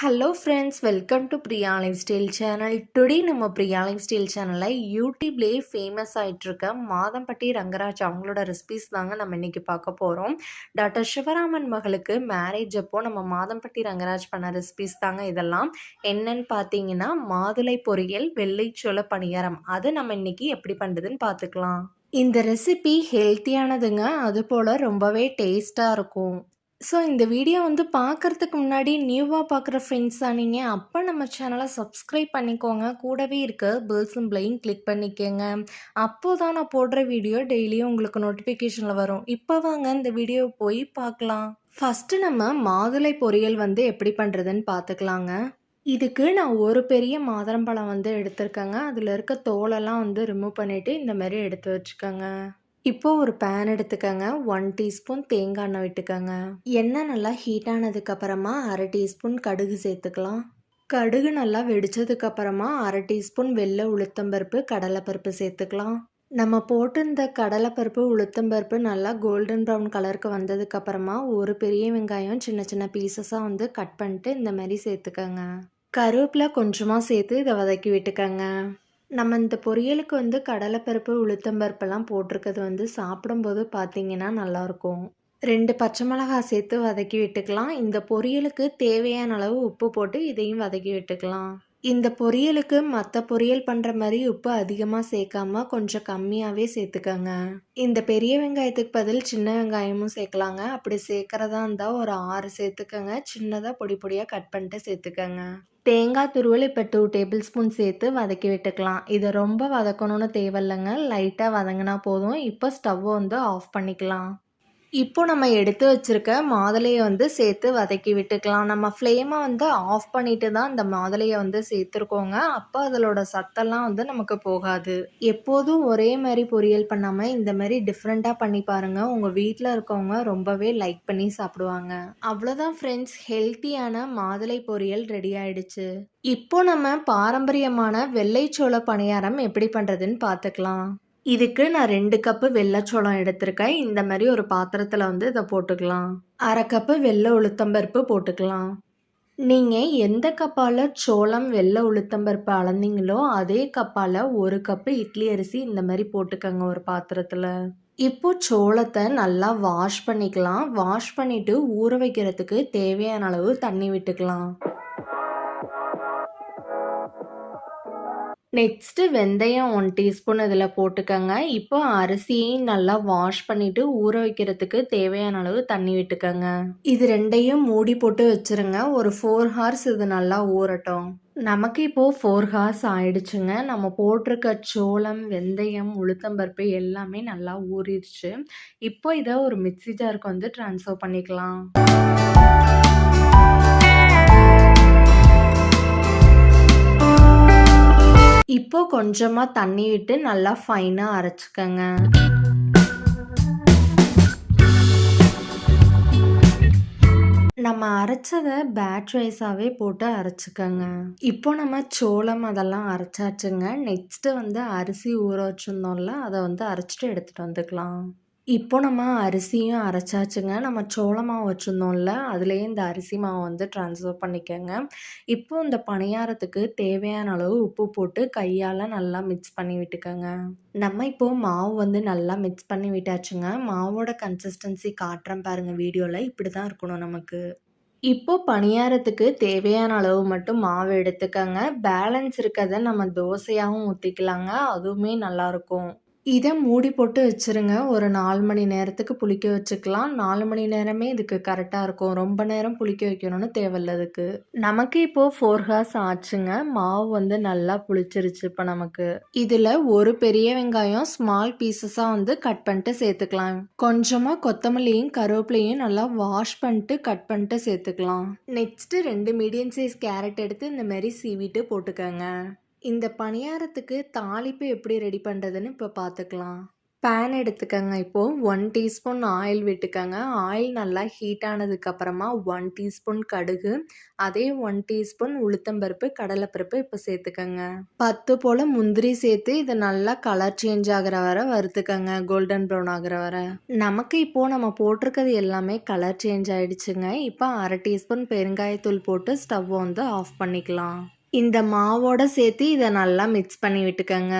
Hello friends welcome to Priya life style channel today நம்ம Priya life style சேனலில் யூடியூப்லேயே famous ஆகிட்டுருக்க மாதம்பட்டி ரங்கராஜ் அவங்களோட ரெசிபிஸ் தாங்க நம்ம இன்றைக்கி பார்க்க போகிறோம் டாக்டர் சிவராமன் மகளுக்கு மேரேஜ் அப்போது நம்ம மாதம்பட்டி ரங்கராஜ் பண்ண ரெசிபிஸ் தாங்க இதெல்லாம். என்னன்னு பார்த்தீங்கன்னா மாதுளை பொரியல் வெள்ளைச்சோள பணியாரம். அது நம்ம இன்றைக்கி எப்படி பண்ணுறதுன்னு பார்த்துக்கலாம். இந்த ரெசிபி ஹெல்த்தியானதுங்க அதுபோல் ரொம்பவே டேஸ்ட்டாக இருக்கும். ஸோ இந்த வீடியோ வந்து பார்க்குறதுக்கு முன்னாடி நியூவாக பார்க்குற ஃப்ரெண்ட்ஸாக நீங்கள் அப்போ நம்ம சேனலை சப்ஸ்கிரைப் பண்ணிக்கோங்க. கூடவே இருக்க பெல் சிம்பிளையும் கிளிக் பண்ணிக்கோங்க. அப்போ தான் நான் போடுற வீடியோ டெய்லியும் உங்களுக்கு நோட்டிஃபிகேஷனில் வரும். இப்போ வாங்க இந்த வீடியோ போய் பார்க்கலாம் ஃபஸ்ட்டு நம்ம மாதுளை பொரியல் வந்து எப்படி பண்ணுறதுன்னு பார்த்துக்கலாங்க இதுக்கு நான் ஒரு பெரிய மாதுளம்பழம் வந்து எடுத்திருக்கேங்க. அதில் இருக்க தோலெல்லாம் வந்து ரிமூவ் பண்ணிவிட்டு இந்த மாதிரி எடுத்து வச்சுக்கோங்க. இப்போது ஒரு பேன் எடுத்துக்கோங்க. ஒன் டீஸ்பூன் தேங்காய் எண்ணெய் விட்டுக்கோங்க. எண்ணெய் நல்லா ஹீட் ஆனதுக்கப்புறமா அரை டீஸ்பூன் கடுகு சேர்த்துக்கலாம். கடுகு நல்லா வெடித்ததுக்கப்புறமா அரை டீஸ்பூன் வெள்ளை உளுத்தம்பருப்பு கடலைப்பருப்பு சேர்த்துக்கலாம். நம்ம போட்டிருந்த கடலைப்பருப்பு உளுத்தம்பருப்பு நல்லா கோல்டன் ப்ரௌன் கலருக்கு வந்ததுக்கப்புறமா ஒரு பெரிய வெங்காயம் சின்ன சின்ன பீசஸாக வந்து கட் பண்ணிட்டு இந்த மாதிரி சேர்த்துக்கோங்க. கருவேப்பில கொஞ்சமாக சேர்த்து இதை வதக்கி விட்டுக்கோங்க. நம்ம இந்த பொரியலுக்கு வந்து கடலைப்பருப்பு உளுத்தம்பருப்பெல்லாம் போட்டிருக்கிறது வந்து சாப்பிடும்போது பார்த்தீங்கன்னா நல்லாயிருக்கும். ரெண்டு பச்சை மிளகாய் சேர்த்து வதக்கி விட்டுக்கலாம். இந்த பொரியலுக்கு தேவையான அளவு உப்பு போட்டு இதையும் வதக்கி விட்டுக்கலாம். இந்த பொரியலுக்கு மற்ற பொரியல் பண்ணுற மாதிரி உப்பு அதிகமாக சேர்க்காம கொஞ்சம் கம்மியாகவே சேர்த்துக்கோங்க. இந்த பெரிய வெங்காயத்துக்கு பதில் சின்ன வெங்காயமும் சேர்க்கலாங்க. அப்படி சேர்க்குறதா இருந்தால் ஒரு ஆறு சேர்த்துக்கோங்க. சின்னதாக பொடி பொடியாக கட் பண்ணிட்டு சேர்த்துக்கோங்க. தேங்காய் துருவல் இப்போ டூ டேபிள் ஸ்பூன் சேர்த்து வதக்கி விட்டுக்கலாம். இதை ரொம்ப வதக்கணும்னு தேவையில்லைங்க. லைட்டாக வதங்கினா போதும். இப்போ ஸ்டவ்வை வந்து ஆஃப் பண்ணிக்கலாம். இப்போ நம்ம எடுத்து வச்சுருக்க மாதுளையை வந்து சேர்த்து வதக்கி விட்டுக்கலாம். நம்ம ஃப்ளேமை வந்து ஆஃப் பண்ணிட்டு தான் இந்த மாதுளையை வந்து சேர்த்துருக்கோங்க. அப்போ அதோட சத்தெல்லாம் வந்து நமக்கு போகாது. எப்போதும் ஒரே மாதிரி பொரியல் பண்ணாமல் இந்த மாதிரி டிஃப்ரெண்ட்டாக பண்ணி பாருங்கள் உங்கள் வீட்டில் இருக்கவங்க ரொம்பவே லைக் பண்ணி சாப்பிடுவாங்க. அவ்வளோதான் ஃப்ரெண்ட்ஸ் ஹெல்த்தியான மாதுளை பொரியல் ரெடி ஆயிடுச்சு. இப்போ நம்ம பாரம்பரியமான வெள்ளைச்சோள பணியாரம் எப்படி பண்ணுறதுன்னு பார்த்துக்கலாம். இதுக்கு நான் ரெண்டு கப்பு வெள்ளைச்சோளம் எடுத்திருக்கேன். இந்த மாதிரி ஒரு பாத்திரத்தில் வந்து இதை போட்டுக்கலாம். அரை கப்பு வெள்ளை உளுத்தம்பருப்பு போட்டுக்கலாம். நீங்கள் எந்த கப்பால் சோளம் வெள்ளை உளுத்தம்பருப்பு அளந்தீங்களோ அதே கப்பால் ஒரு கப்பு இட்லி அரிசி இந்த மாதிரி போட்டுக்கோங்க ஒரு பாத்திரத்தில். இப்போ சோளத்தை நல்லா வாஷ் பண்ணிக்கலாம். வாஷ் பண்ணிவிட்டு ஊற வைக்கிறதுக்கு தேவையான அளவு தண்ணி விட்டுக்கலாம். நெக்ஸ்ட்டு வெந்தயம் ஒன் டீஸ்பூன் இதில் போட்டுக்கோங்க. இப்போ அரிசியையும் நல்லா வாஷ் பண்ணிவிட்டு ஊற வைக்கிறதுக்கு தேவையான அளவு தண்ணி விட்டுக்கோங்க. இது ரெண்டையும் மூடி போட்டு வச்சுருங்க. ஒரு ஃபோர் ஹார்ஸ் இது நல்லா ஊறட்டும். நமக்கு இப்போது ஃபோர் ஹார்ஸ் ஆயிடுச்சுங்க. நம்ம போட்டிருக்க சோளம் வெந்தயம் உளுத்தம்பருப்பு எல்லாமே நல்லா ஊறிடுச்சு. இப்போ இதை ஒரு மிக்சி ஜாருக்கு வந்து ட்ரான்ஸ்ஃபர் பண்ணிக்கலாம். இப்போ கொஞ்சமாக தண்ணி விட்டு நல்லா ஃபைனாக அரைச்சிக்கங்க. நம்ம அரைச்சதை பேட்ச் வைஸாகவே போட்டு அரைச்சிக்கோங்க. இப்போ நம்ம சோளம் அதெல்லாம் அரைச்சாச்சுங்க. நெக்ஸ்ட்டு வந்து அரிசி ஊற வச்சுருந்தோம்ல அதை வந்து அரைச்சிட்டு எடுத்துகிட்டு வந்துக்கலாம். இப்போ நம்ம அரிசியும் அரைச்சாச்சுங்க. நம்ம சோள மாவு வச்சுருந்தோம்ல அதுலேயே இந்த அரிசி மாவை வந்து ட்ரான்ஸ்ஃபர் பண்ணிக்கோங்க. இப்போ இந்த பணியாரத்துக்கு தேவையான அளவு உப்பு போட்டு கையால் நல்லா மிக்ஸ் பண்ணி விட்டுக்கோங்க. நம்ம இப்போது மாவு வந்து நல்லா மிக்ஸ் பண்ணி விட்டாச்சுங்க. மாவோட கன்சிஸ்டன்சி காட்டுறேன் பாருங்கள் வீடியோவில் இப்படி தான் இருக்கணும் நமக்கு. இப்போ பணியாரத்துக்கு தேவையான அளவு மட்டும் மாவு எடுத்துக்கோங்க. பேலன்ஸ் இருக்கிறத நம்ம தோசையாகவும் ஊற்றிக்கலாங்க அதுவுமே நல்லாயிருக்கும் இதை மூடி போட்டு வச்சுருங்க. ஒரு நாலு மணி நேரத்துக்கு புளிக்க வச்சுக்கலாம். நாலு மணி நேரமே இதுக்கு கரெக்டாக இருக்கும். ரொம்ப நேரம் புளிக்க வைக்கணும்னு தேவையில்ல இதுக்கு. நமக்கு இப்போது ஃபோர் ஹார்ஸ் ஆச்சுங்க. மாவு வந்து நல்லா புளிச்சிருச்சு இப்போ நமக்கு. இதில் ஒரு பெரிய வெங்காயம் ஸ்மால் பீசஸாக வந்து கட் பண்ணிட்டு சேர்த்துக்கலாம். கொஞ்சமாக கொத்தமல்லியும் கருவேப்பிலையும் நல்லா வாஷ் பண்ணிட்டு கட் பண்ணிட்டு சேர்த்துக்கலாம். நெக்ஸ்ட்டு ரெண்டு மீடியம் சைஸ் கேரட் எடுத்து இந்த மாதிரி சீவிட்டு போட்டுக்கோங்க. இந்த பணியாரத்துக்கு தாளிப்பு எப்படி ரெடி பண்ணுறதுன்னு இப்போ பார்த்துக்கலாம் பேன் எடுத்துக்கங்க. இப்போது ஒன் டீஸ்பூன் ஆயில் விட்டுக்கங்க. ஆயில் நல்லா ஹீட் ஆனதுக்கப்புறமா ஒன் டீஸ்பூன் கடுகு அதே ஒன் டீஸ்பூன் உளுத்தம்பருப்பு கடலைப்பருப்பு இப்போ சேர்த்துக்கங்க. பத்து போல் முந்திரி சேர்த்து இது நல்லா கலர் சேஞ்ச் ஆகிற வரை வறுத்துக்கங்க. கோல்டன் ப்ரௌன் ஆகிற வர. நமக்கு இப்போது நம்ம போட்டிருக்கிறது எல்லாமே கலர் சேஞ்ச் ஆகிடுச்சுங்க இப்போ அரை டீஸ்பூன் பெருங்காயத்தூள் போட்டு ஸ்டவ் வந்து ஆஃப் பண்ணிக்கலாம். இந்த மாவோட சேர்த்து இதை நல்லா மிக்ஸ் பண்ணி விட்டுக்கங்க.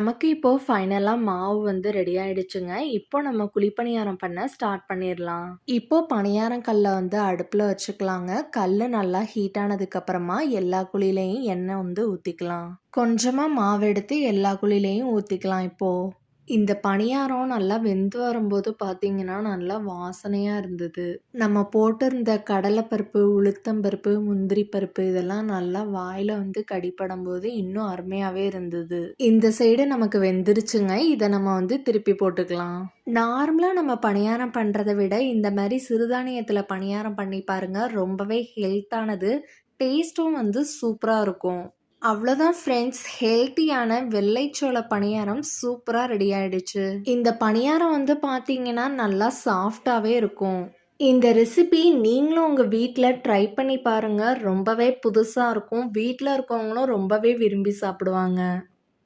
நமக்கு இப்போது ஃபைனலாக மாவு வந்து ரெடி ஆயிடுச்சுங்க. இப்போ நம்ம குழிப்பணியாரம் பண்ண ஸ்டார்ட் பண்ணிடலாம் இப்போ பணியாரம் கல்லை வந்து அடுப்பில் வச்சுக்கலாங்க. கல் நல்லா ஹீட் ஆனதுக்கப்புறமா எல்லா குழிலையும் எண்ணெய் வந்து ஊற்றிக்கலாம் கொஞ்சமாக மாவு எடுத்து எல்லா குழிலையும் ஊற்றிக்கலாம் இப்போது இந்த பணியாரம் நல்லா வெந்து வரும்போது பார்த்தீங்கன்னா நல்லா வாசனையாக இருந்தது. நம்ம போட்டிருந்த கடலைப்பருப்பு உளுத்தம்பருப்பு முந்திரி பருப்பு இதெல்லாம் நல்லா வாயில் வந்து கடிப்படும் போது இன்னும் அருமையாகவே இருந்தது. இந்த சைடு நமக்கு வெந்துருச்சுங்க. இதை நம்ம வந்து திருப்பி போட்டுக்கலாம். நார்மலாக நம்ம பணியாரம் பண்ணுறதை விட இந்த மாதிரி சிறுதானியத்தில் பணியாரம் பண்ணி பாருங்க. ரொம்பவே ஹெல்த்தானது டேஸ்ட்டும் வந்து சூப்பராக இருக்கும். அவ்வளோதான் ஃப்ரெண்ட்ஸ் ஹெல்த்தியான வெள்ளைச்சோள பணியாரம் சூப்பராக ரெடி ஆயிடுச்சு. இந்த பணியாரம் வந்து பார்த்தீங்கன்னா நல்லா சாஃப்டாகவே இருக்கும். இந்த ரெசிபி நீங்களும் உங்கள் வீட்டில் ட்ரை பண்ணி பாருங்கள் ரொம்பவே புதுசாக இருக்கும். வீட்டில் இருக்கவங்களும் ரொம்பவே விரும்பி சாப்பிடுவாங்க.